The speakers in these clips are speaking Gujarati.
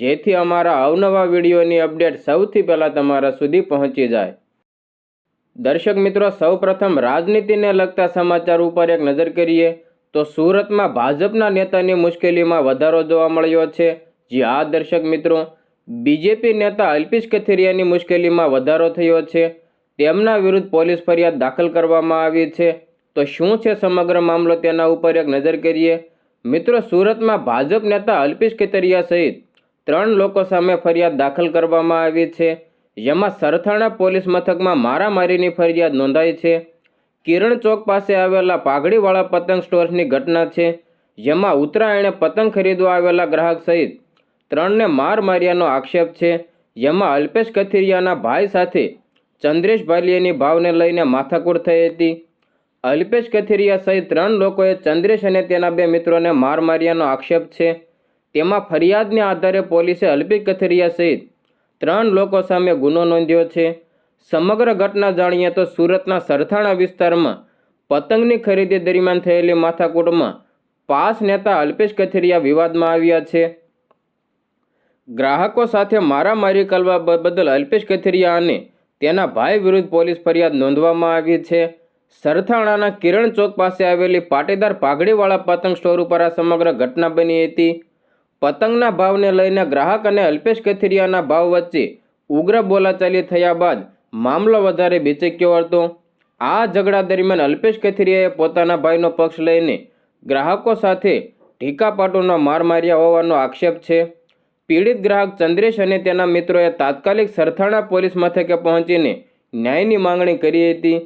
જેથી અમારા અવનવા વિડીયોની અપડેટ સૌથી પહેલાં તમારા સુધી પહોંચી જાય. દર્શક મિત્રો, સૌપ્રથમ રાજનીતિને લગતા સમાચાર ઉપર એક નજર કરીએ તો સુરતમાં ભાજપના નેતાની મુશ્કેલીમાં વધારો જોવા મળ્યો છે. જી આ દર્શક મિત્રો, બીજેપી નેતા અલ્પેશ કથિરિયાની મુશ્કેલીમાં વધારો થયો છે. તેમના વિરુદ્ધ પોલીસ ફરિયાદ દાખલ કરવામાં આવી છે. તો શું છે સમગ્ર મામલો તેના ઉપર એક નજર કરીએ. મિત્રો, સુરતમાં ભાજપ નેતા અલ્પેશ કથિરિયા સહિત ત્રણ લોકો સામે ફરિયાદ દાખલ કરવામાં આવી છે. જેમાં સરથાણા પોલીસ મથકમાં મારામારીની ફરિયાદ નોંધાઈ છે. કિરણ ચોક પાસે આવેલા પાઘડીવાળા પતંગ સ્ટોર્સની ઘટના છે, જેમાં ઉત્તરાયણે પતંગ ખરીદવા આવેલા ગ્રાહક સહિત ત્રણને માર માર્યાનો આક્ષેપ છે, જેમાં અલ્પેશ કથિરિયાના ભાઈ સાથે ચંદ્રેશ ભાલિયાની ભાવને લઈને માથાકૂટ થઈ હતી. અલ્પેશ કથિરિયા સહિત ત્રણ લોકોએ ચંદ્રેશ અને તેના બે મિત્રોને માર માર્યાનો આક્ષેપ છે. તેમાં ફરિયાદને આધારે પોલીસે અલ્પેશ કથિરિયા સહિત ત્રણ લોકો સામે ગુનો નોંધ્યો છે. સમગ્ર ઘટના જાણીએ તો સુરતના સરથાણા વિસ્તારમાં પતંગની ખરીદી દરમિયાન થયેલી માથાકૂટમાં પાસ નેતા અલ્પેશ કથિરિયા વિવાદમાં આવ્યા છે. ગ્રાહકો સાથે મારામારી કરવા બદલ અલ્પેશ કથિરિયા અને તેના ભાઈ વિરુદ્ધ પોલીસ ફરિયાદ નોંધવામાં આવી છે. સરથાણાના કિરણ ચોક પાસે આવેલી પાટીદાર પાઘડીવાળા પતંગ સ્ટોર ઉપર આ સમગ્ર ઘટના બની હતી. પતંગના ભાવને લઈને ગ્રાહક અને અલ્પેશ કથિરિયાના ભાવ વચ્ચે ઉગ્ર બોલાચાલી થયા બાદ મામલો વધારે બેચક્યો હતો. આ ઝઘડા દરમિયાન અલ્પેશ કથિરિયાએ પોતાના ભાઈનો પક્ષ લઈને ગ્રાહકો સાથે ઢીકાપાટુનો માર માર્યા હોવાનો આક્ષેપ છે. પીડિત ગ્રાહક ચંદ્રેશ અને તેના મિત્રોએ તાત્કાલિક સરથાણા પોલીસ મથકે પહોંચીને ન્યાયની માંગણી કરી હતી.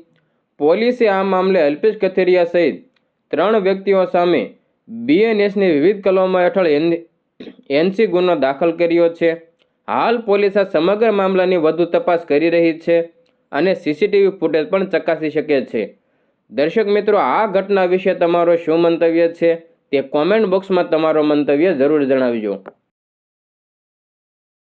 પોલીસે આ મામલે અલ્પેશ કથિરિયા સહિત ત્રણ વ્યક્તિઓ સામે બીએનએસની વિવિધ કલમો હેઠળ એનસી ગુનો દાખલ કર્યો છે. હાલ પોલીસ આ સમગ્ર મામલાની વધુ તપાસ કરી રહી છે અને સીસીટીવી ફૂટેજ પણ ચકાસી શકે છે. દર્શક મિત્રો, આ ઘટના વિશે તમારો શું મંતવ્ય છે તે કોમેન્ટ બોક્સમાં તમારો મંતવ્ય જરૂર જણાવજો.